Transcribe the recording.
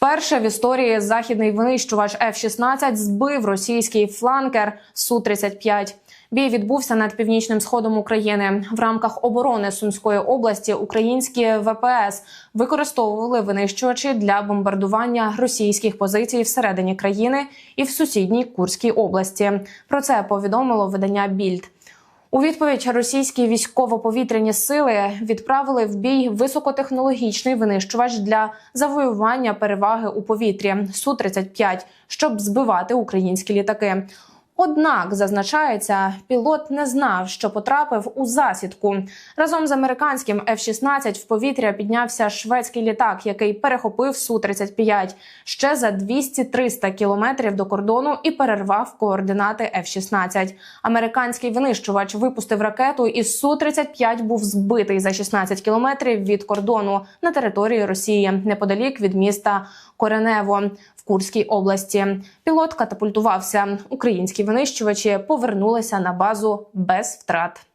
Перше в історії західний винищувач F-16 збив російський фланкер Су-35. Бій відбувся над північним сходом України. В рамках оборони Сумської області українські ВПС використовували винищувачі для бомбардування російських позицій всередині країни і в сусідній Курській області. Про це повідомило видання Більд. У відповідь російські військово-повітряні сили відправили в бій високотехнологічний винищувач для завоювання переваги у повітрі су 35 щоб збивати українські літаки. Однак зазначається, пілот не знав, що потрапив у засідку. Разом з американським F-16 в повітря піднявся шведський літак, який перехопив су 35 ще за 200-300 кілометрів до кордону і перервав координати F-16. Американський винищувач випустив ракету, і су 35 був збитий за 16 кілометрів від кордону на території Росії, неподалік від міста Коренево в Курській області. Пілот катапультувався. Українські винищувачі повернулися на базу без втрат.